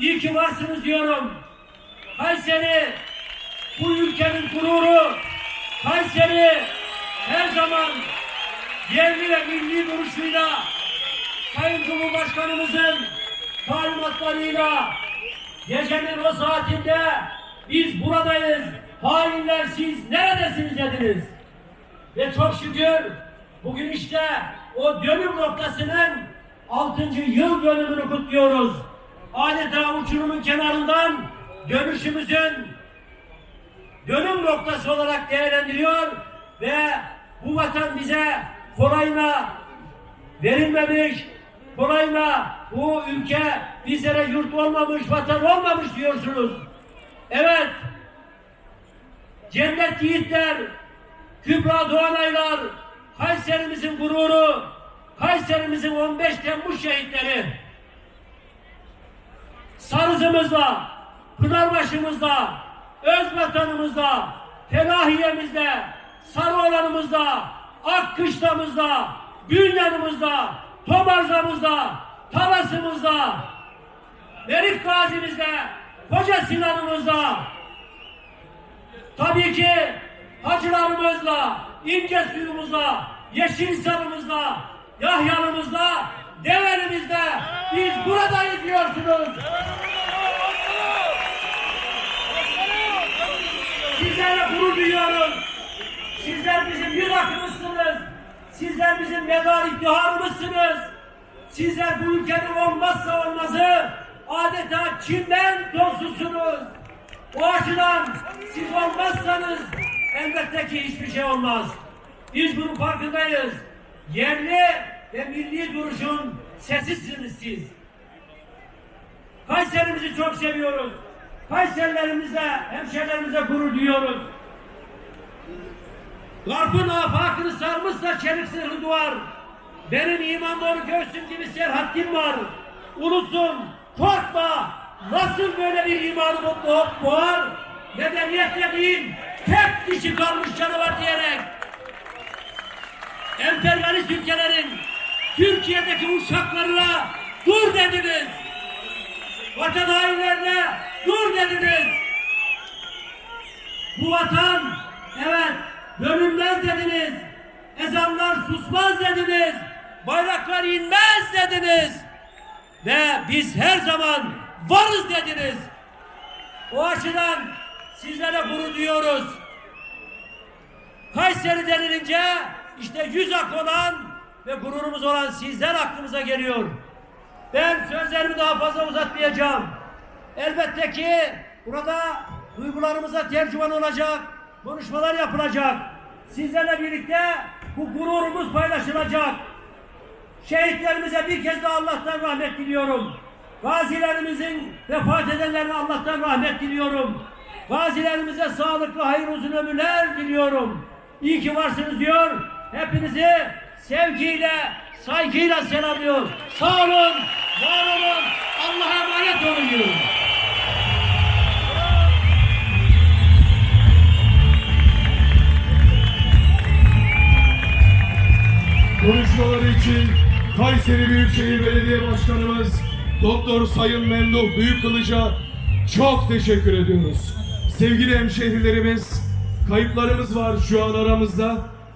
İyi ki varsınız diyorum. Kayseri bu ülkenin gururu. Kayseri her zaman yerli ve milli duruşuyla Sayın Cumhurbaşkanımızın talimatlarıyla gecenin o saatinde biz buradayız. Hainler siz neredesiniz dediniz. Ve çok şükür bugün işte o dönüm noktasının 6. yıl dönümünü kutluyoruz. Adeta uçurumun kenarından dönüşümüzün dönüm noktası olarak değerlendiriyor ve bu vatan bize kolayına verilmemiş, kolayına bu ülke bizlere yurt olmamış, vatan olmamış diyorsunuz. Evet, cennet yiğitler, Kübra Doğanaylar, Kayserimizin gururu, Kayserimizin 15 Temmuz şehitleri, Sarızımızda, Pınarbaşımızda, öz vatanımızda, Felahiyemizde, Sarıolanımızda, Akkışlamızda, Gülyanımızda, Tomarzamızda, Talasımızda, Melik Gazi'mizde, Koca Sinan'ımızda, Tabii ki hacılarımızla, ince suyumuzla, Yeşilhisar'ımızla, Yahya'mızla, Develimizde biz buradayız diyorsunuz. Sizlerle gurur duyuyoruz. Sizler bizim yüz akımızsınız. Sizler bizim medar iftiharımızsınız. Sizler bu ülkenin olmazsa olmazı adeta Çin'den tozsusunuz. O açıdan siz olmazsanız elbette ki hiçbir şey olmaz. Biz bunun farkındayız. Yerli ve milli duruşun sesisiniz siz. Kayserimizi çok seviyoruz. Kayserilerimize, hemşerilerimize gurur duyuyoruz. Garpın afakını sarmışsa çelik sırrı duvar. Benim iman dolu göğsüm gibi serhattim var. Ulusun, korkma. Nasıl böyle bir imanı bo- boğar? Medeniyetle değil, tek kişi kalmış canavar diyerek. Emperyalist ülkelerin Türkiye'deki uçaklarına dur dediniz. Vatan hainlerine dur dediniz. Bu vatan evet bölünmez dediniz. Ezanlar susmaz dediniz. Bayraklar inmez dediniz. Ve biz her zaman varız dediniz. O açıdan sizlere gurur duyuyoruz. Kayseri denilince işte yüz ak olan ve gururumuz olan sizler aklımıza geliyor. Ben sözlerimi daha fazla uzatmayacağım. Elbette ki burada duygularımıza tercüman olacak, konuşmalar yapılacak. Sizlerle birlikte bu gururumuz paylaşılacak. Şehitlerimize bir kez daha Allah'tan rahmet diliyorum. Gazilerimizin vefat edenlerine Allah'tan rahmet diliyorum. Gazilerimize sağlıklı, hayır uzun ömürler diliyorum. İyi ki varsınız diyor. Hepinizi sevgiyle, saygıyla selamlıyor. Sağ olun, var olun, Allah'a emanet olun diyorum. Konuşmaları için Kayseri Büyükşehir Belediye Başkanımız Doktor Sayın Memduh Büyükkılıç'a çok teşekkür ediyoruz. Sevgili hemşehrilerimiz, kayıplarımız var şu an aramızda.